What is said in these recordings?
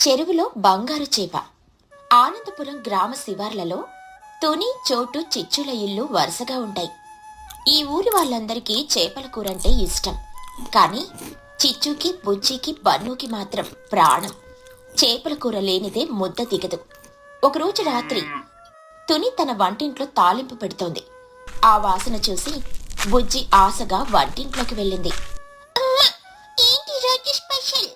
చెరువులో బంగారు చేప. ఆనందపురం గ్రామ శివార్లలో తుని చోటు చిచ్చుల ఇల్లు వరుసగా ఉంటాయి. ఈ ఊరి వాళ్ళందరికీ చేపల కూరంటే ఇష్టం. కానీ చిచ్చుకి బుజ్జికి బన్నుకి మాత్రం ప్రాణం. చేపల కూర లేనిదే ముద్ద దిగదు. ఒకరోజు రాత్రి తుని తన వంటింట్లో తాలింపు పెడుతోంది. ఆ వాసన చూసి బుజ్జి ఆశగా వంటింట్లోకి వెళ్ళింది. ఏంటి రోజు స్పెషల్?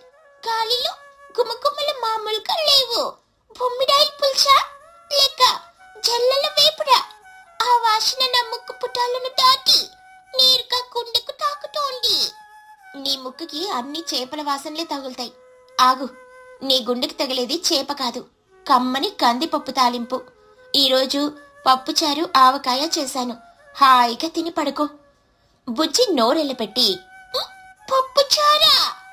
గాలిలో గుమగుమలు మామూలుగా లేవు. బొమ్మిడాయిల పులుసా? లేక జల్లల వేపుడా? ఆ వాసన నా ముక్కు పుటాలను దాటి నేరుగా గుండెకు తాకుతోంది. నీ ముక్కుకి అన్ని చేపల వాసనలే తగులుతాయి. ఆగు నీ గుండెకి తగిలేది చేప కాదు. కమ్మని కందిపప్పు తాలింపు. ఈరోజు పప్పుచారు ఆవకాయ చేశాను. హాయిగా తిని పడుకో. బుజ్జి నోరెళ్ళపెట్టి పప్పుచారా?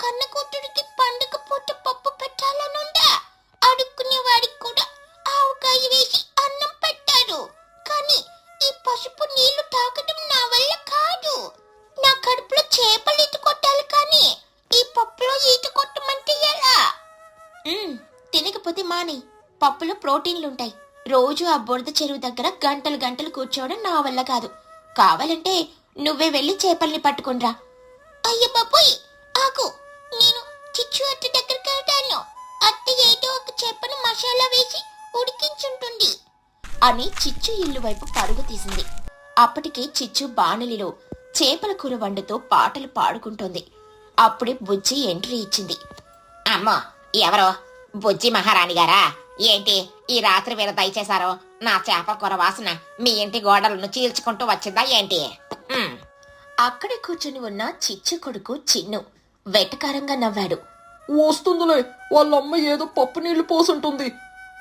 కన్న కూతురికి పండుగ పూట పప్పు పెట్టాలనుందా? అడుక్కునే వాడికి కూడా ఆవకాయ వేసి అన్నం పెట్టారు. కానీ ఈ పసుపు నీళ్ళు తాగడం నా వల్ల కాదు. నా కడుపులో చేపలు ఈత కొట్టాలి కానీ ఈ పప్పులో ఈత కొట్టమంటే ఎలా? తినకపోతే మాని. పప్పులో ప్రోటీన్లుంటాయి. రోజు ఆ బురద చెరువు దగ్గర గంటలు గంటలు కూర్చోవడం నా వల్ల కాదు. కావాలంటే నువ్వే వెళ్ళి చేపల్ని పట్టుకునిరా. అయ్య బాబోయ్! ఆకు నేను చిచ్చు అత్త దగ్గరికి వెళ్తాను. అత్త ఏదో ఒక చెప్పను మసాలా వేసి ఉడికించుంటుంది అని చిచ్చు ఇల్లు వైపు పరుగు తీసింది. అప్పటికే చిచ్చు బాణలిలో చేపల కూర వండుతో పాటలు పాడుకుంటోంది. అప్పుడే బుజ్జి ఎంట్రీ ఇచ్చింది. అమ్మో ఎవరో? బుజ్జి మహారాణి గారా? ఏంటి ఈ రాత్రి వీరు దయచేశారో? నా చేప కూర వాసన మీ ఇంటి గోడలను చీల్చుకుంటూ వచ్చిందా ఏంటి? అక్కడ అక్కడే కూర్చుని ఉన్న చిచ్చు కొడుకు చిన్ను వెటకారంగా నవ్వాడు. వస్తుందిలే వాళ్ళ అమ్మ ఏదో పప్పు నీళ్ళు పోసుంటుంది.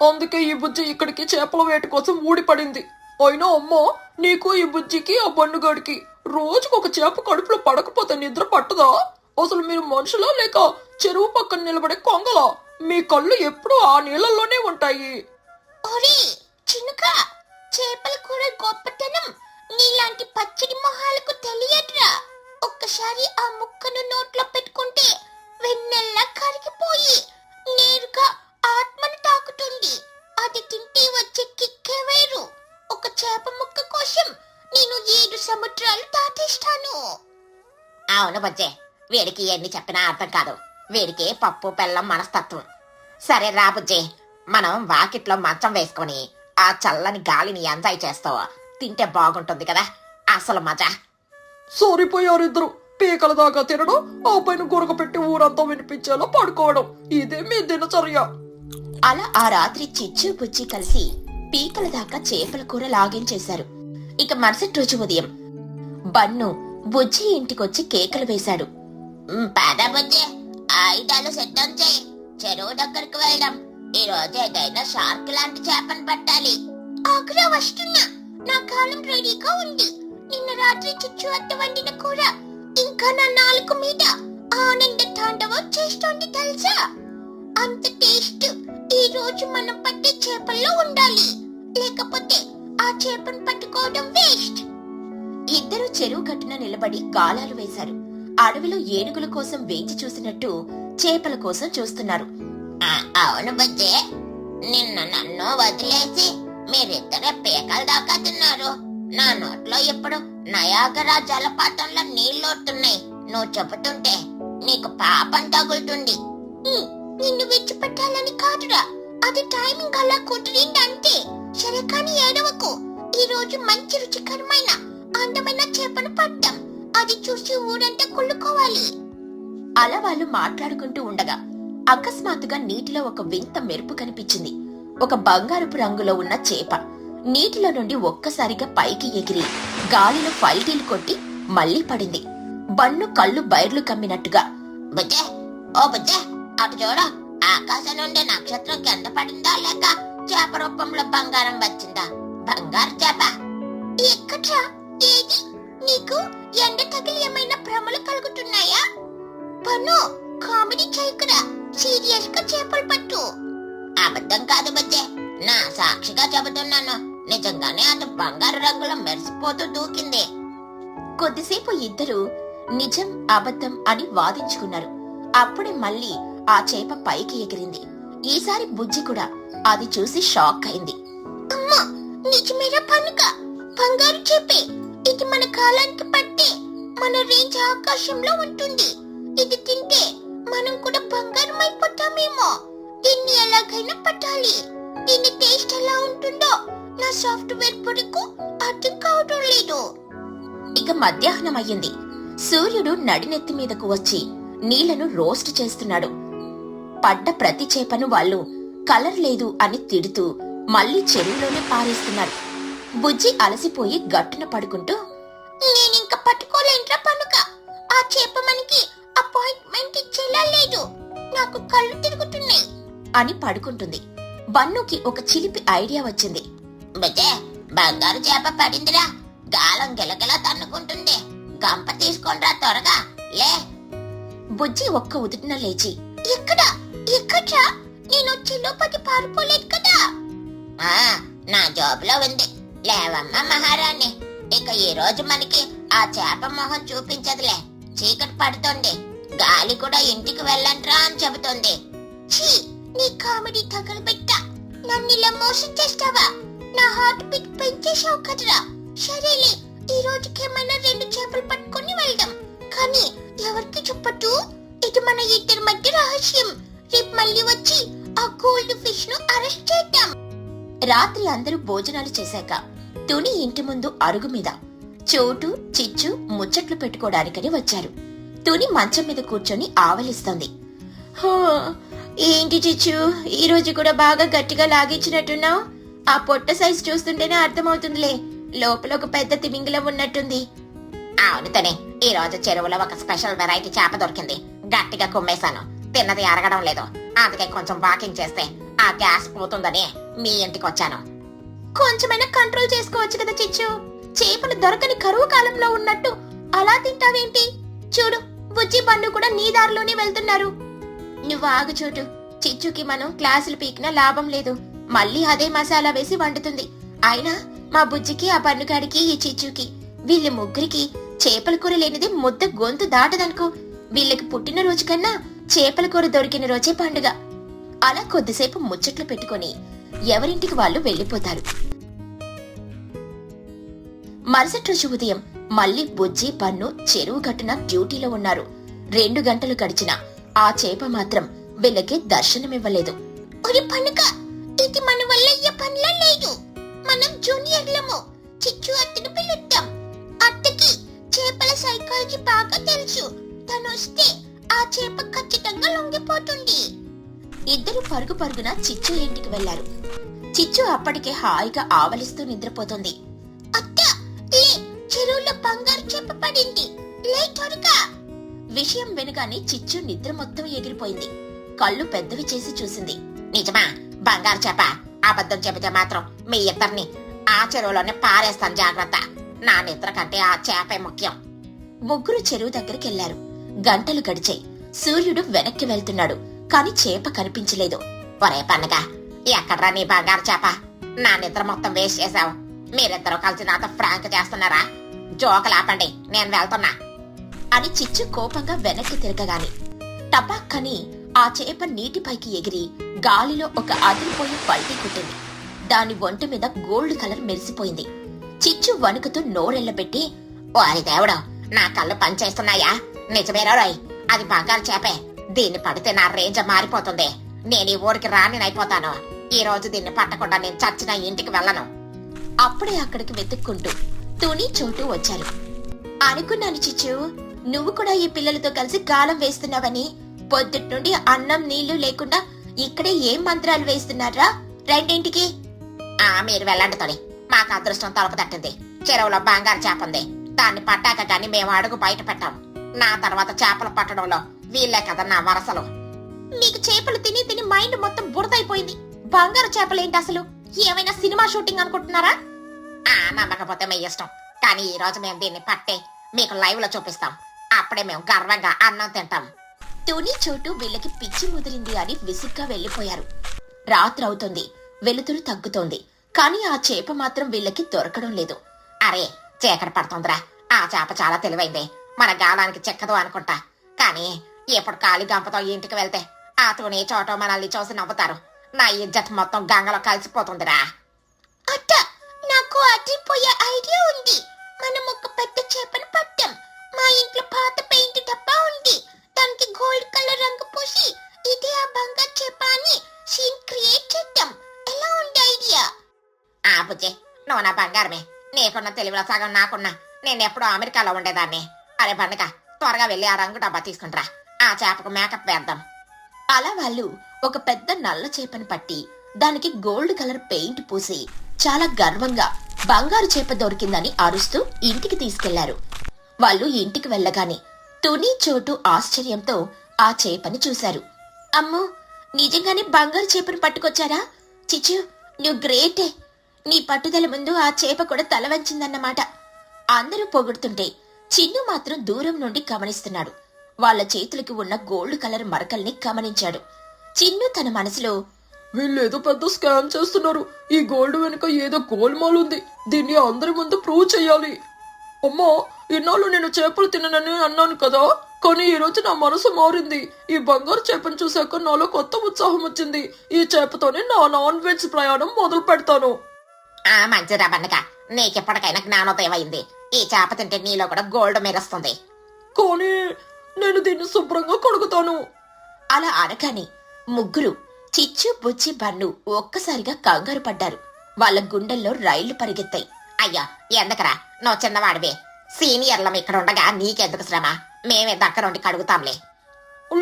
అందుకే ఈ బుజ్జి ఇక్కడికి చేపల వేట కోసం ఊడిపడింది. అయినా అమ్మ నీకు ఈ బుజ్జికి ఆ బన్నుగాడికి రోజుకు ఒక చేప కడుపులో పడకపోతే నిద్ర పట్టదా? అసలు మీరు మనుషులా లేక చెరువు పక్కన నిలబడే కొంగలా? మీ కళ్ళు ఎప్పుడూ ఆ నీళ్ళల్లోనే ఉంటాయి. చినుక చేపల కూర గొప్పతనం. నీలాంటి పచ్చడి మొహాలకు తెలియదురా. ఒక్కసారి ఆ ముక్కను నోట్లో పెట్టుకుంటే వెన్నెల్లా కరిగిపోయి నేరుగా ఆత్మను తాకుతుంది. అది తింటే వచ్చే కిక్కే వేరు. ఒక చేప ముక్క కోసం నేను ఏడు సముద్రాలు దాటేస్తాను. అవును బజ్జే వీడికి ఎన్ని చెప్పినా అర్థం కాదు. వీడికి పప్పు బెల్లం మనస్తత్వం. సరే రా బుజ్జే మనం వాకిట్లో మంచం వేసుకొని ఆ చల్లని గాలిని ఎంజాయ్ చేస్తావు? తింటే బాగుంటుంది కదా. అసలు మజా. సరిపోయారిద్దరు. పీకల దాకా తినడం ఆ పైన గురక పెట్టి ఊరంతా వినిపించేలా పడుకోవడం. ఇదే మీ దినచర్య. అలా ఆ రాత్రి చిచ్చు బుజ్జి కలిసి పీకల దాకా చేపల కూర లాగించేశారు. ఇక మరుసటి రోజు ఉదయం బన్ను బుజ్జి ఇంటికొచ్చి కేకలు వేశాడు. పద బుజ్జి ఆయుధాలు సిద్ధం చేయి. చెరువు దగ్గరికి వెళ్దాం. ఈ రోజు ఏదైనా షార్క్ లాంటి చేపను పట్టాలి. ఆగ్రా వస్తున్నా. నా కాలం రెడీగా ఉంది. నిన్న రాత్రి చిచ్చు అత్త వండిన కూర. ఇంకా నా నాలుగు మీద ఆనంద తాండవం చేస్తోంది తెలుసా? అంత టేస్ట్. ఈ రోజు మనం పట్టే చేపల్లో ఉండాలి. లేకపోతే ఆ చేపను పట్టుకోవడం వేస్ట్. ఇద్దరు చెరువు గట్టున నిలబడి గాలాలు వేశారు. అడవిలో ఏనుగుల కోసం వేచి చూసినట్టు చేపల కోసం చూస్తున్నారు. అవును బజ్జే. నిన్న నన్ను వదిలేసి మీరిద్దరే పీకల దాకా తిన్నారు. నా నోట్లో ఇప్పుడు నయాగరా జలపాతంలో నీళ్ళొస్తున్నాయి నువ్వు చెబుతుంటే నీకు పాపం తగులుతుంది. నిన్ను విడిచిపెట్టాలని కాదురా. అది టైమింగ్ అలా కుదిరింది అంతే సరే కానీ ఏడవకు. ఈ రోజు మంచి రుచికరమైన అందమైన చేపను పట్టాం అది చూసి ఊరంతా కుళ్ళుకోవాలి. అలా వాళ్ళు మాట్లాడుకుంటూ ఉండగా అకస్మాత్తుగా నీటిలో ఒక వింత మెరుపు కనిపించింది. ఒక బంగారపు రంగులో ఉన్న చేప. నీటిలో నుండి ఒక్కసారిగా పైకి ఎగిరి గాలిలో పల్టీలు కొట్టి మళ్ళీ పడింది. బన్ను కళ్ళు బైర్లు కమ్మినట్టుగా బుజ్జే ఓ బుజ్జే అటు చూడ ఆకాశం నుండి నక్షత్రం కింద పడిందా లేక చేప రూపంలో బంగారం వచ్చిందా? బంగారు చేప. ఎక్కడ్రా ఏది? నీకు ఎండ తగిలి ఏమైనా భ్రమలు కలుగుతున్నాయా? పను కామెడీ చేయకురా సీరియస్గా చేపలు పట్టు. అబద్ధం కాదు బజ్జే నా సాక్షిగా చెబుతున్నాను. నిజంగానే అది బంగారు రంగులో మెరిసిపోతూ దూకింది. కొద్దిసేపు ఇద్దరు నిజం అబద్ధం అని వాదించుకున్నారు. అప్పుడే మళ్ళీ ఆ చేప పైకి ఎగిరింది. ఈసారి బుజ్జి కూడా అది చూసి షాక్ అయింది. అమ్మా నిజమేరా పనుక? బంగారు చేపే ఇది మన కాలానికి పట్టే మన రేంజ్ ఆకాశంలో ఉంటుంది. ఇది తింటే మనం కూడా బంగారం అయిపోతామేమో. దీన్ని ఎలాగైనా పట్టాలి. దీని టేస్ట్ ఎలా ఉంటుందో నా సాఫ్ట్వేర్ పొడికు అర్థం కావటం లేదు. ఇక మధ్యాహ్నం అయ్యింది. సూర్యుడు నడినెత్తి మీదకు వచ్చి నీళ్ళను రోస్ట్ చేస్తున్నాడు. పడ్డ ప్రతి చేపను వాళ్ళు కలర్ లేదు అని తిడుతూ మళ్ళీ చెరువులోనే పారేస్తున్నారు. బుజ్జి అలసిపోయి గట్టున పడుకుంటూ నేనింక పట్టుకోలేంట్రా పనుక. ఆ చేప మనకి అపాయింట్మెంట్ ఇచ్చేలా లేదు. నాకు కళ్ళు తిరుగుతున్నాయి అని పడుకుంటుంది. బన్నుకి ఒక చిలిపి ఐడియా వచ్చింది. బంగారు చేప పడిందిరా. గాలం గెలగెల తన్నుకుంటుంది. గంప తీసుకోండిరా త్వరగా. లే. బుజ్జి ఒక్క ఉదుటిన లేచి ఎక్కడ ఎక్కడ్రా నేను చిలోపతి పారిపోలేదు కదా. ఆ నా జాబ్లో ఉంది. లేవమ్మా మహారాణి. ఇక ఈ రోజు మనకి ఆ చేప మొహం చూపించదులే. చీకటి పడుతుంది. గాలి కూడా ఇంటికి వెళ్ళంట్రా అని చెబుతుంది. చీ నీ కామెడీ తగలబెట్ట నన్ను ఇలా మోసం చేస్తావా? నా హార్ట్ బీట్ పెంచేసావు కదరా. సరేలే ఈ రోజుకేమైనా రెండు చేపలు పట్టుకొని వెళ్దాం. కానీ ఎవరికి చెప్పట్టు ఇది మన ఇద్దరి మధ్య రహస్యం. రేపు మళ్ళీ వచ్చి ఆ గోల్డ్ ఫిష్ను అరెస్ట్ చేద్దాం. రాత్రి అందరూ భోజనాలు చేశాక తుని ఇంటి ముందు అరుగు మీద చోటు చిచ్చు ముచ్చట్లు పెట్టుకోవడానికని వచ్చారు. తుని మంచం మీద కూర్చొని ఆవలిస్తుంది. "హో, ఏంటి చిచ్చు? ఈ రోజు కూడా బాగా గట్టిగా లాగించినట్టున్నావు? ఆ పొట్ట సైజ్ చూస్తుంటేనే అర్థమవుతుందిలే. లోపల ఒక పెద్ద తిమింగిలం ఉన్నట్టుంది. అవును తనే. ఈ రోజు చెరువులో ఒక స్పెషల్ వెరైటీ చేప దొరికింది. గట్టిగా కుమ్మేశాను. తిన్నది అరగడం లేదు. అందుకే కొంచెం వాకింగ్ చేస్తే ఆ గ్యాస్ పోతుందని మీ ఇంటికి వచ్చాను. కొంచెమైనా కంట్రోల్ చేసుకోవచ్చు కదా చిచ్చు. చేపలు దొరకని కరువు కాలంలో ఉన్నట్టు అలా తింటావేంటి? చూడు బుజ్జి పండు కూడా నీ దారిలోనే వెళ్తున్నారు. నువ్వు ఆగు చోటు. చిచ్చుకి మనం క్లాసులు పీకినా లాభం లేదు. మళ్ళీ అదే మసాలా వేసి వండుతుంది. అయినా మా బుజ్జికి ఆ పన్నుగాడికి ఈ చిచ్చుకి వీళ్ళ ముగ్గురికి చేపల కూర లేనిది ముద్ద గొంతు దాటదనుకో. వీళ్ళకి పుట్టిన రోజు కన్నా చేపల కూర దొరికిన రోజే పండుగ. అలా కొద్దిసేపు ముచ్చట్లు పెట్టుకొని ఎవరింటికి వాళ్ళు వెళ్ళిపోతారు. మరుసటి రోజు ఉదయం మళ్ళీ బుజ్జి పన్ను చెరువు గట్టున డ్యూటీలో ఉన్నారు. రెండు గంటలు గడిచినా ఆ చేప మాత్రం వీళ్ళకి దర్శనమివ్వలేదు. ఒరి పనుక ఇది మన వల్ల అయ్యే పనిలా లేదు. మనం జూనియర్లము చిచ్చు అత్తను పిలుద్దాం. అత్తకి చేపల సైకాలజీ బాగా తెలుసు. తను వస్తే ఆ చేప ఖచ్చితంగా లొంగిపోతుంది. ఇద్దరు పరుగు పరుగున చిచ్చు ఇంటికి వెళ్ళారు చిచ్చు అప్పటికే హాయిగా ఆవలిస్తూ నిద్రపోతుంది. అత్త లే చెరువులో బంగారు చేప పడింది. లే త్వరగా. విషయం వినగానే చిచ్చు నిద్ర మొత్తం ఎగిరిపోయింది. కళ్ళు పెద్దవి చేసి చూసింది. నిజమా? బంగారు చేప. అబద్ధం చెబితే మాత్రం మీ ఇద్దరిని ఆ చెరువులోనే పారేస్తాను జాగ్రత్త. నా నిద్ర కంటే ఆ చేపే ముఖ్యం. ముగ్గురు చెరువు దగ్గరికి వెళ్ళారు గంటలు గడిచాయి. సూర్యుడు వెనక్కి వెళ్తున్నాడు. కాని చేప కనిపించలేదు. ఒరే పన్నగ ఎక్కడ్రా నీ బంగారు చేప? నా నిద్ర మొత్తం వేస్ట్ చేశావు. మీరిద్దరూ కలిసి నాతో ఫ్రాంక్ చేస్తున్నారా? జోకలాపండి నేను వెళ్తున్నా. అని చిచ్చు కోపంగా వెనక్కి తిరగగాని టపాక్కని ఆ చేప నీటిపైకి ఎగిరి గాలిలో ఒక అదిరిపోయి పల్టీ కుట్టింది. దాని ఒంటి మీద గోల్డ్ కలర్ మెరిసిపోయింది. చిచ్చు వణుకుతూ నోరెళ్ళబెట్టి వారి దేవుడా నా కళ్ళు పనిచేస్తున్నాయా? నిజమేరా రాయ్ అది బంగారు చేపే. దీన్ని పడితే నా రేంజ మారిపోతుంది. నేను ఈ ఊరికి రానినైపోతాను ఈ రోజు దీన్ని పట్టకుండా నేను చచ్చిన ఇంటికి వెళ్ళను. అప్పుడే అక్కడికి వెతుక్కుంటూ తుని చోటు వచ్చారు. అనుకున్నాను చిచ్చు నువ్వు కూడా ఈ పిల్లలతో కలిసి గాలం వేస్తున్నావని. పొద్దుటి నుండి అన్నం నీళ్ళు లేకుండా ఇక్కడే ఏం మంత్రాలు వేస్తున్నారా రెండింటికి. ఆ మీరు వెళ్ళండి తొలి. మాకు అదృష్టం తలుపు తట్టింది చెరువులో బంగారు చేప ఉంది. దాన్ని పట్టాక గాని మేము అడుగు బయట పెట్టాం. నా తర్వాత చేపలు పట్టడంలో వీళ్ళే కదా నా వరసలు. మీకు చేపలు తిని తిని మైండ్ మొత్తం బురదైపోయింది. బంగారు చేపలేంటి అసలు? ఏమైనా సినిమా షూటింగ్ అనుకుంటున్నారా? ఆ నమ్మకపోతే మీ ఇష్టం. కానీ ఈ రోజు మేము దీన్ని పట్టే మీకు లైవ్లో చూపిస్తాం. అప్పుడే మేము గర్వంగా అన్నం తింటాం. తుని చోటు వీళ్ళకి పిచ్చి ముదిరింది అని విసుగ్గా వెళ్ళిపోయారు రాత్రవుతుంది వెలుతురు తగ్గుతోంది. కానీ ఆ చేప మాత్రం వీళ్ళకి దొరకడం లేదు. అరే చీకటి పడుతుందిరా. ఆ చేప చాలా తెలివైంది. మన గాలానికి చెక్కదు అనుకుంటా. కానీ ఎప్పుడు కాలి గంపతో ఇంటికి వెళ్తే ఆ తూనే చోట మనల్ని చూసి నవ్వుతారు. నా ఇజ్జత్ మొత్తం గంగలో కలిసిపోతుందిరా. అట్ట నాకు అదిరిపోయే ఐడియా ఉంది. మనం ఒక పెద్ద చేపను పట్టాం. మా ఇంట్లో పాత పెయింట్ డబ్బా ఉంది. దానికి గోల్డ్ కలర్ రంగు పూసి ఇదే ఆ బంగారు చేప అని సీన్ క్రియేట్ చేద్దాం. ఎలా ఉంది ఐడియా ఆ బుజ్జి నువ్వు నా బంగారమే. నీకున్న తెలివిలో సగం నాకున్నా. నేను ఎప్పుడో అమెరికాలో ఉండేదాన్ని. అరే బండక త్వరగా వెళ్ళి ఆ రంగు డబ్బా తీసుకుంటరా. ఆ చేపకు మేకప్ వేద్దాం. అలా వాళ్ళు ఒక పెద్ద నల్ల చేపను పట్టి దానికి గోల్డ్ కలర్ పెయింట్ పూసి చాలా గర్వంగా బంగారు చేప దొరికిందని అరుస్తూ ఇంటికి తీసుకెళ్ళారు. వాళ్ళు ఇంటికి వెళ్ళగానే తుని చోటు ఆశ్చర్యంతో ఆ చేపని చూశారు. అమ్మో నిజంగానే బంగారు చేపను పట్టుకొచ్చారా? చిచ్చు నువ్వు గ్రేటే. నీ పట్టుదల ముందు ఆ చేప కూడా తల వంచిందన్నమాట. అందరూ పొగుడుతుంటే చిన్ను మాత్రం దూరం నుండి గమనిస్తున్నాడు. వాళ్ళ చేతులకి ఉన్న గోల్డ్ కలర్ మరకల్ని గమనించాడు. చిన్ను తన మనసులో వీళ్ళు పెద్ద స్కామ్ చేస్తున్నారు. ఈ గోల్డ్ వెనుక ఏదో గోల్మాల్ ఉంది. దీన్ని అందరి ముందు ప్రూవ్ చేయాలి. అమ్మా ఇన్నాళ్ళు నేను చేపలు తిననని అన్నాను కదా కానీ ఈ రోజు నా మనసు మారింది. ఈ బంగారు చేపను చూశాక నాలో కొత్త ఉత్సాహం వచ్చింది. ఈ చేపతోనే నా నాన్ వెజ్ ప్రయాణం మొదలు పెడతాను. ఆ మంచిరా బండక? నీకెప్పటికైనా జ్ఞానోదయం అయింది ఈ చేప తింటే నీలో కూడా గోల్డ్ మెరుస్తుంది కానీ నేను దీన్ని శుభ్రంగా కడుగుతాను. అలా అనగానే ముగ్గురు చిచ్చు బుచ్చి బన్ను ఒక్కసారిగా కంగారు పడ్డారు. వాళ్ళ గుండెల్లో రైళ్ళు పరిగెత్తాయి. అయ్యా ఎందుకరా? నువ్వు చిన్నవాడివే. సీనియర్లం ఇక్కడ ఉండగా నీకెందుకు శ్రమ? మేమే దగ్గరుండి కడుగుతాంలే.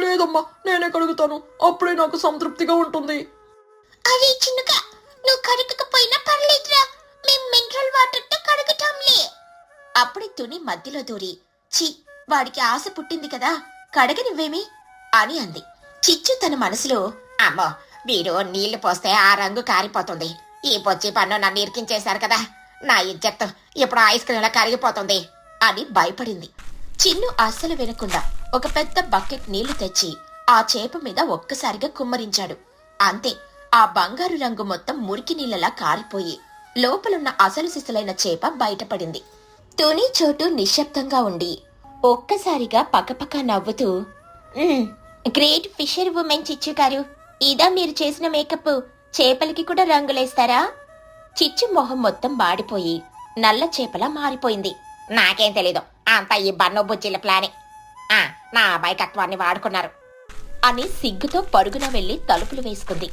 లేదమ్మా నేనే కడుగుతాను. అప్పుడే నాకు సంతృప్తిగా ఉంటుంది. అరే చిన్నగా నువ్వు కడగకపోయినా పర్లేదురా. మేం మినరల్ వాటర్తో కడగటంలే అప్పుడే తుని మధ్యలో దూరి చి వాడికి ఆశ పుట్టింది కదా కడగనివ్వేమి? అని అంది. చిచ్చు తన మనసులో అమ్మో వీడు నీళ్ళు పోస్తే ఆ రంగు కారిపోతుంది. ఈ బొచ్చి పన్ను నన్ను ఇరికించేశారు కదా. నా ఇజ్జత్ ఇప్పుడు ఐస్ క్రీమ్లా కరిగిపోతుంది. అని భయపడింది. చిన్ను అస్సలు వినకుండా ఒక పెద్ద బకెట్ నీళ్ళు తెచ్చి ఆ చేప మీద ఒక్కసారిగా కుమ్మరించాడు. అంతే ఆ బంగారు రంగు మొత్తం మురికి నీళ్ళలా కారిపోయి లోపలున్న అసలు సిసలైన చేప బయటపడింది. తుని చోటు నిశ్శబ్దంగా ఉండి ఒక్కసారిగా పక్కపక్క నవ్వుతూ గ్రేట్ ఫిషర్ ఉమెన్ చిచ్చు గారు ఇదా మీరు చేసిన మేకప్ చేపలకి కూడా రంగులేస్తారా? చిచ్చు మొహం మొత్తం మాడిపోయి నల్ల చేపలా మారిపోయింది. నాకేం తెలీదు. అంత ఈ బన్నో బుజ్జిల ప్లానే ఆ, నా అమాయకత్వాన్ని వాడుకున్నారు. అని సిగ్గుతో పరుగున వెళ్ళి తలుపులు వేసుకుంది.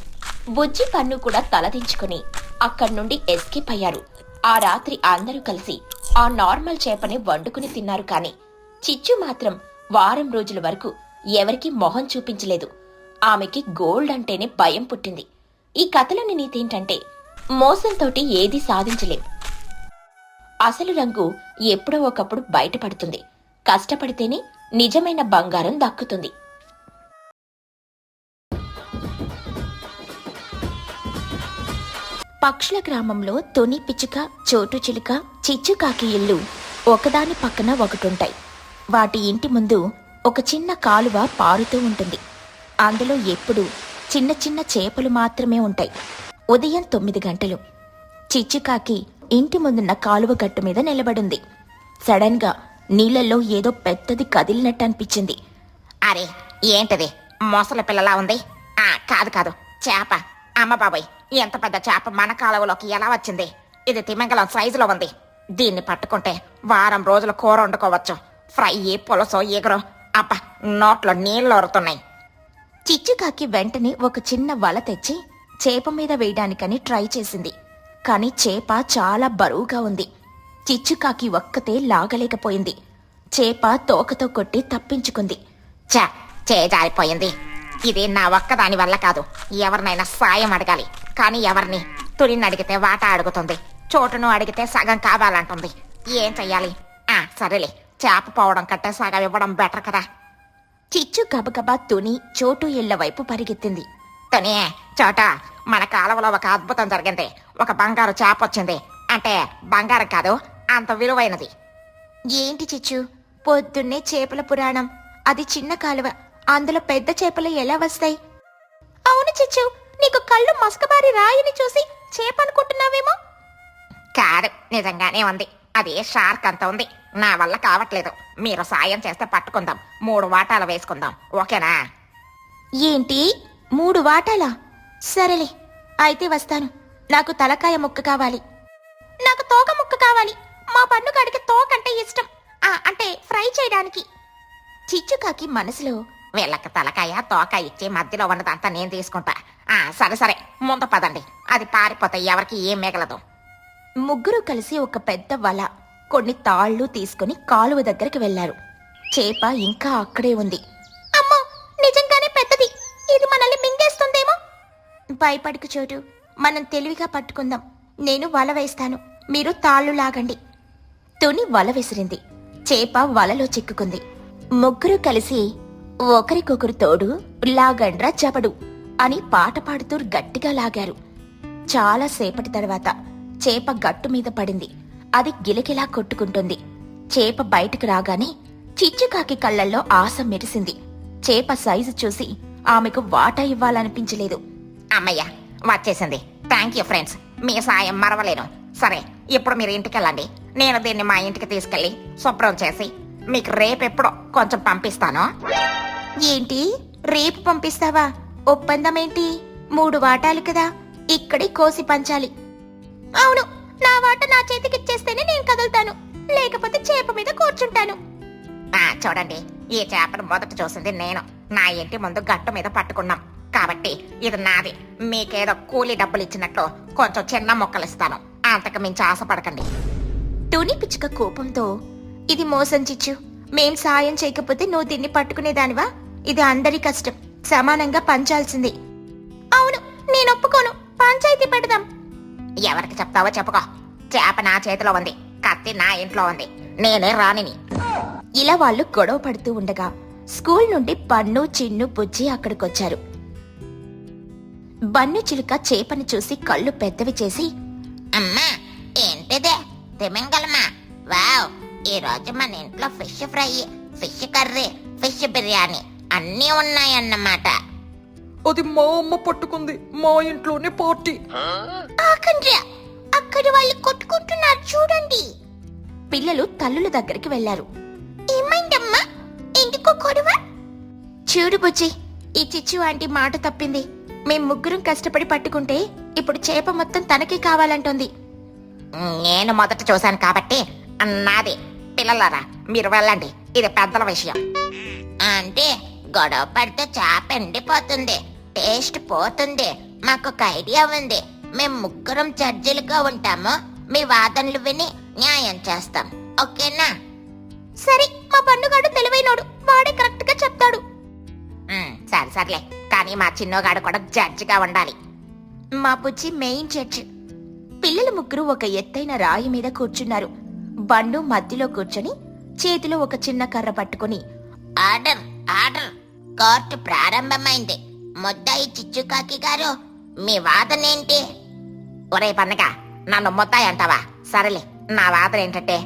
బుజ్జి పన్ను కూడా తలదించుకుని అక్కడి నుండి ఎస్కేప్ అయ్యారు. ఆ రాత్రి అందరూ కలిసి ఆ నార్మల్ చేపని వండుకుని తిన్నారు కాని చిచ్చు మాత్రం వారం రోజుల వరకు ఎవరికీ మొహం చూపించలేదు. ఆమెకి గోల్డ్ అంటేనే భయం పుట్టింది. ఈ కథలోని నీతేంటంటే మోసంతోటి ఏదీ సాధించలేం. అసలు రంగు ఎప్పుడో ఒకప్పుడు బయటపడుతుంది. కష్టపడితేనే నిజమైన బంగారం దక్కుతుంది. పక్షుల గ్రామంలో తొని పిచ్చుక చోటు చిలుక చిచ్చుకాకి ఇల్లు ఒకదాని పక్కన ఒకటుంటాయి. వాటి ఇంటి ముందు ఒక చిన్న కాలువ పారుతూ ఉంటుంది. అందులో ఎప్పుడూ చిన్న చిన్న చేపలు మాత్రమే ఉంటాయి. ఉదయం తొమ్మిది గంటలు. చిచ్చుకాకి ఇంటి ముందున్న కాలువ గట్టు మీద నిలబడింది. సడన్గా నీళ్ళల్లో ఏదో పెద్దది కదిలినట్టు అనిపించింది. అరే ఏంటది? మొసల పిల్లలా ఉంది? ఆ కాదు కాదు. చేప. అమ్మ బాబాయ్ ఎంత పెద్ద చేప మన కాలువలోకి ఎలా వచ్చింది? ఇది తిమింగలం సైజులో ఉంది. దీన్ని పట్టుకుంటే వారం రోజులు కూర వండుకోవచ్చు. ఫ్రై పులసో ఎగురో. అప్ప నోట్లో నీళ్ళు ఒరుతున్నాయి చిచ్చుకాకి వెంటనే ఒక చిన్న వల తెచ్చి చేప మీద వేయడానికని ట్రై చేసింది. కాని చేప చాలా బరువుగా ఉంది. చిచ్చుకాకి ఒక్కతే లాగలేకపోయింది. చేప తోకతో కొట్టి తప్పించుకుంది. చా చేజారిపోయింది. ఇది నా ఒక్కదాని వల్ల కాదు. ఎవరినైనా సాయం అడగాలి. కానీ ఎవరిని? తులిని అడిగితే వాటా అడుగుతుంది. చోటును అడిగితే సగం కావాలంటుంది. ఏం చెయ్యాలి? ఆ సరేలే. చేప పోవడం కట్టే సగం ఇవ్వడం బెటర్ కదా. చిచ్చు గబగబా తుని చోటు ఇళ్ళ వైపు పరిగెత్తింది. తుని. చోట మన కాలువలో ఒక అద్భుతం జరిగింది. ఒక బంగారు చేప వచ్చింది. అంటే బంగారం కాదు అంత విలువైనది. ఏంటి చిచ్చు? పొద్దున్నే చేపల పురాణం. అది చిన్న కాలువ. అందులో పెద్ద చేపలు ఎలా వస్తాయి? అవును చిచ్చు. నీకు కళ్ళు మస్కబారి రాయిని చూసి చేప అనుకుంటున్నావేమో? కాదు నిజంగానే ఉంది. అది షార్క్ అంత ఉంది. నా వల్ల కావట్లేదు. మీరు సాయం చేస్తే పట్టుకుందాం. మూడు వాటాలు వేసుకుందాం. ఓకేనా? ఏంటి? మూడు వాటాలా? సరేలే అయితే వస్తాను. నాకు తలకాయ ముక్క కావాలి. నాకు తోక ముక్క కావాలి. మా పన్నుగాడికి తోక అంటే ఇష్టం. ఆ, అంటే ఫ్రై చేయడానికి. చిచ్చుకాకి మనసులో వీళ్ళకి తలకాయ తోక ఇచ్చి మధ్యలో ఉన్నదంతా నేను తీసుకుంటా. ఆ సరే సరే ముందు పదండి. అది పారిపోతే ఎవరికి ఏం మిగలదు. ముగ్గురు కలిసి ఒక పెద్ద వల కొన్ని తాళ్ళు తీసుకుని కాలువ దగ్గరికి వెళ్ళారు చేప ఇంకా అక్కడే ఉంది. భయపడకు చోటు. మనం తెలివిగా పట్టుకుందాం. నేను వల వేస్తాను. మీరు తాళ్ళు లాగండి. తుని వల విసిరింది. చేప వలలో చిక్కుకుంది. ముగ్గురు కలిసి ఒకరికొకరు తోడు లాగండ్రా జబడు అని పాట పాడుతూ గట్టిగా లాగారు. చాలా సేపటి తర్వాత చేప గట్టు మీద పడింది. అది గిలకిలా కొట్టుకుంటుంది. చేప బయటకు రాగానే చిచ్చుకాకి కళ్ళల్లో ఆశ మెరిసింది. చేప సైజు చూసి ఆమెకు వాటా ఇవ్వాలనిపించలేదు. అమ్మయ్య వచ్చేసింది థ్యాంక్ యూ ఫ్రెండ్స్ మీ సాయం మరవలేను. సరే ఇప్పుడు మీరు ఇంటికి వెళ్ళండి నేను దీన్ని మా ఇంటికి తీసుకెళ్ళి శుభ్రం చేసి మీకు రేపెప్పుడో కొంచెం పంపిస్తాను. ఏంటి? రేపు పంపిస్తావా? ఒప్పందం ఏంటి? మూడు వాటాలు కదా. ఇక్కడే కోసి పంచాలి. అవును నా వాట నా చేతికిచ్చేస్తేనే నేను కదులుతాను. లేకపోతే చేప మీద కూర్చుంటాను. చూడండి. ఈ చేపను మొదట చూసింది నేను. నా ఇంటి ముందు గట్టు మీద పట్టుకున్నాం. కాబట్టి ఇది నాది. మీకేదో కూలీ డబ్బులు ఇచ్చినట్లు కొంచెం చిన్న మొక్కలు ఇస్తాను. అంతకు మించి ఆశపడకండి. తుని పిచ్చుక కోపంతో ఇది మోసం చిచ్చు. మేం సాయం చేయకపోతే నువ్వు దీన్ని పట్టుకునేదానివా? ఇది అందరి కష్టం. సమానంగా పంచాల్సింది. అవును నేను ఒప్పుకోను. పంచాయతీ పెడదాం. ఎవరికి చెప్తావో చెప్పుకో. చేప నా చేతిలో ఉంది కత్తి నా ఇంట్లో ఉంది. నేనే రానిని ఇలా వాళ్ళు గొడవ పడుతూ ఉండగా స్కూల్ నుండి బన్ను చిన్ను బుజ్జి అక్కడికొచ్చారు. బన్ను చిలుక చేపను చూసి కళ్ళు పెద్దవి చేసి అమ్మా ఏంటిదే? తిమింగలమా? వావ్ ఈ రోజు మన ఇంట్లో fish fry fish curry fish biryani అన్నీ ఉన్నాయన్నమాట. అది మా అమ్మ పట్టుకుంది మా ఇంట్లోనే పార్టీ. ఆకండ్రా అక్కడ వాళ్ళు కొట్టుకుంటున్నారు చూడండి. పిల్లలు తల్లుల దగ్గరికి వెళ్ళారు ఏమైందమ్మా? ఎందుకో గొడవ చూడు బుజ్జి ఈ చిచ్చు ఆంటీ మాట తప్పింది. మేం ముగ్గురం కష్టపడి పట్టుకుంటే ఇప్పుడు చేప మొత్తం తనకే కావాలంటుంది. నేను మొదట చూశాను కాబట్టి నాది పిల్లలారా మీరు వెళ్ళండి. ఇది పెద్దల విషయం. అంటే గొడవ పడితే చేప ఎండిపోతుంది టేస్ట్ పోతుంది మాకు ఒక ఐడియా ఉంది. మేము ముగ్గురం జడ్జిలుగా ఉంటాము. మీ వాదనలు విని న్యాయం చేస్తాం. ఓకేనా? సరే మా పన్నుగాడు తెలివైనోడు. వాడే కరెక్ట్గా చెప్తాడు. సరే సర్లే. కానీ మా చిన్నగాడు కూడా జడ్జిగా ఉండాలి. మా బుజ్జి మెయిన్ జడ్జి. పిల్లలు ముగ్గురు ఒక ఎత్తైన రాయి మీద కూర్చున్నారు. బండు మధ్యలో కూర్చొని చేతిలో ఒక చిన్న కర్ర పట్టుకుని ఆర్డర్ ఆర్డర్ కోర్టు ప్రారంభమైంది. ముద్దాయి చిచ్చుకాకి గారు మీ వాదనేంటి? ఒరే పన్నగ నన్ను ముద్దాయి అంటావా? సరేలే నా వాదన ఏంటంటే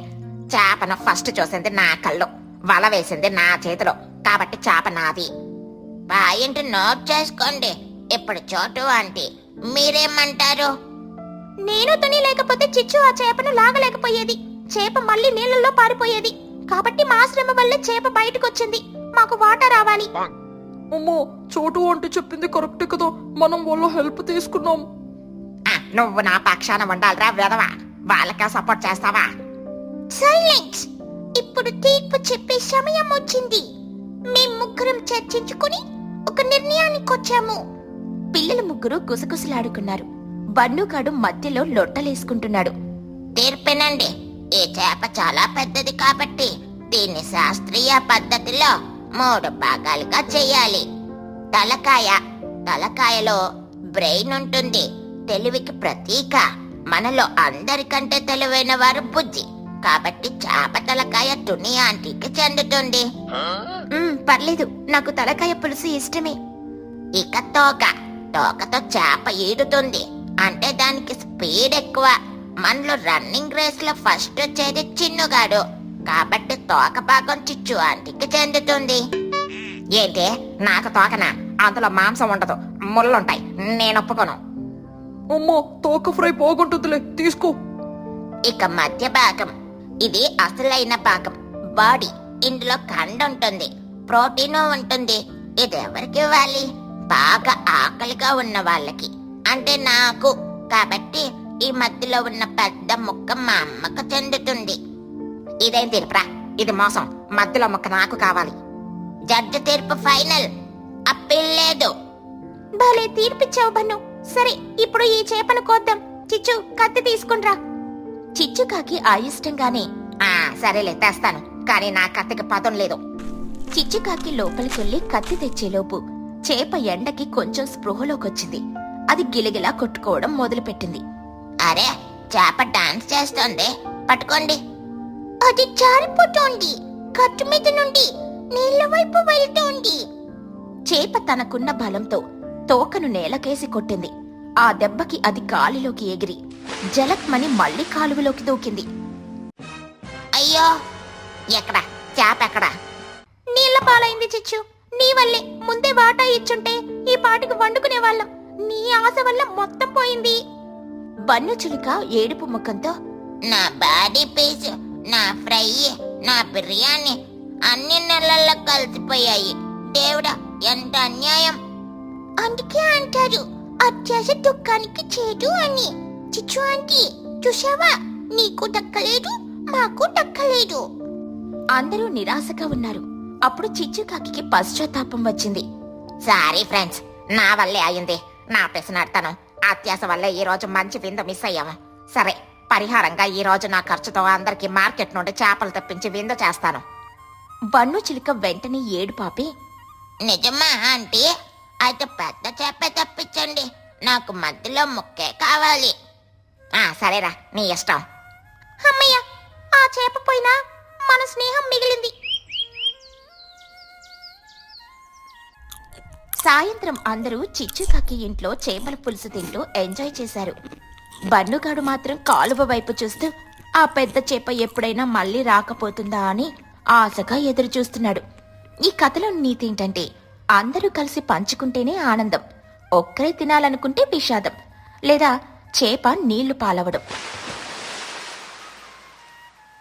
చేపను ఫస్ట్ చూసింది నా కళ్ళు వల వేసింది నా చేతిలో. కాబట్టి చేప నాది. పాయింట్ నోట్ చేసుకోండి. ఇప్పుడు చోటు ఆంటీ మీరేమంటారు? నేను తుని లేకపోతే చిచ్చు ఆ చేపను లాగలేకపోయేది. చేప మళ్ళీ నీళ్ళల్లో పారిపోయేది. కాబట్టి మా శ్రమ వల్ల చేప బయటకొచ్చింది. మాకు వాటర్ రావాలి. అమ్మో చోటు అంటే చెప్పింది కరెక్టే కదా. మనం వాళ్ళ హెల్ప్ తీసుకున్నాం. నువ్వు నా పక్షాన ఉండాలిరా వెదవా వాళ్ళకే సపోర్ట్ చేస్తావా? సైలెన్స్ ఇప్పుడు తీర్పు చెప్పే సమయం వచ్చింది. మేం ముగ్గురం చర్చించుకుని ఒక నిర్ణయానికి వచ్చాము పిల్లలు ముగ్గురు గుసగుసలాడుకున్నారు. బన్నుగాడు మధ్యలో లొట్టలేసుకుంటున్నాడు. తీర్పినండి. ఈ చేప చాలా పెద్దది కాబట్టి దీన్ని శాస్త్రీయ పద్ధతిలో మూడు భాగాలుగా చేయాలి. తలకాయ. తలకాయలో బ్రెయిన్ ఉంటుంది. తెలివికి ప్రతీక. మనలో అందరికంటే తెలివైన వారు బుజ్జి. కాబట్టి చేప తలకాయ తుని ఆంటీకి చెందుతుంది. "మ్మ్, పర్లేదు. నాకు తలకాయ పులుసు ఇష్టమే. ఇక తోక. తోకతో చేప ఈడుతుంది అంటే దానికి స్పీడ్ ఎక్కువ. మనలో రన్నింగ్ రేస్లో ఫస్ట్ వచ్చేది చిన్నుగాడు. కాబట్టి తోక భాగం చిచ్చు ఆంటీకి చెందుతుంది. ఏంటి? నాకు తోకనా? అందులో మాంసం ఉండదు. ముళ్ళుంటాయి. నేను ఒప్పుకోను. అమ్మో తోక ఫ్రై బాగుంటుందిలే. తీసుకో. ఇక మధ్య భాగం. ఇది అసలైన భాగం బాడీ ఇందులో కండ ఉంటుంది. ప్రోటీన్ ఉంటుంది. ఇది ఎవరికి ఇవ్వాలి? బాగా ఆకలిగా ఉన్న వాళ్ళకి. అంటే నాకు. కాబట్టి ఈ మధ్యలో ఉన్న పెద్ద ముక్క మా అమ్మకు చెందుతుంది. ఇదేం తీర్పురా? ఇది మోసం. మధ్యలో ముక్క నాకు కావాలి. జడ్జి తీర్పు ఫైనల్. అప్పీల్ లేదు. భలే తీర్పిచ్చావు బన్ను. సరే ఇప్పుడు ఈ చేపను కోద్దాం. చిచ్చు కత్తి తీసుకుండ్రా చిచ్చుకాకి అయిష్టంగానే ఆ సరేలే తెస్తాను. కానీ నా కత్తికి పదం లేదు. చిచ్చుకాకి లోపలికెళ్ళి కత్తి తెచ్చేలోపు చేప ఎండకి కొంచెం స్పృహలోకొచ్చింది. అది గిలగిలా కొట్టుకోవడం మొదలుపెట్టింది. అరే చేప డాన్స్ చేస్తోంది. పట్టుకోండి. అది జారిపోతోంది. కట్టు మీద నుండి నీళ్ళ వైపు వెళ్తోంది. చేప తనకున్న బలంతో తోకను నేలకేసి కొట్టింది. ఆ దెబ్బకి అది గాలిలోకి ఎగిరి జలక్మని మళ్ళీ కాలువలోకి దూకింది. అయ్యో ఎక్కడ? చేప ఎక్కడ? నీళ్ళ పాలైంది చిచ్చు. నీ వల్లే. ముందే వాటా ఇచ్చుంటే ఈ పాటికి వండుకునే వాళ్ళం నీ ఆశ వల్ల మొత్తం పోయింది. బన్ను చిలుక ఏడుపు ముఖంతో నా బాడీ పీస్ నా ఫ్రై నా బిర్యానీ అన్ని నెలల్లో కలిసిపోయాయి. దేవుడా ఎంత అన్యాయం. అందుకే అంటారు అత్యాశ దుఃఖానికి చేదు అని. చిచ్చు ఆంటీ చూసావా నీకు దక్కలేదు మాకు దక్కలేదు. అందరూ నిరాశగా ఉన్నారు. అప్పుడు చిచ్చుకాకి పశ్చాత్తాపం వచ్చింది. సారీ ఫ్రెండ్స్ నా వల్లే అయింది. నా పెసనడతాను అత్యాస వల్లే ఈ రోజు మంచి విందు మిస్ అయ్యాము సరే పరిహారంగా ఈ రోజు నా ఖర్చుతో అందరికి మార్కెట్ నుండి చేపలు తెప్పించి విందు చేస్తాను. బన్ను చిలుక వెంటనే ఏడు పాపి నిజమా ఆంటీ? అయితే పెద్ద చేప తెప్పించండి. నాకు మధ్యలో ముక్కే కావాలి. ఆ సరేరా నీ ఇష్టం. అమ్మయ్య ఆ చేప పోయినా మన స్నేహం మిగిలింది. సాయంత్రం అందరూ చిచ్చుకాకి ఇంట్లో చేపల పులుసు తింటూ ఎంజాయ్ చేశారు. బన్నుగాడు మాత్రం కాలువ వైపు చూస్తూ ఆ పెద్ద చేప ఎప్పుడైనా మళ్ళీ రాకపోతుందా? అని ఆశగా ఎదురు చూస్తున్నాడు. ఈ కథలో నీతి ఏంటంటే అందరూ కలిసి పంచుకుంటేనే ఆనందం. ఒక్కరే తినాలనుకుంటే విషాదం. లేదా చేప నీళ్ళు పాలవడం.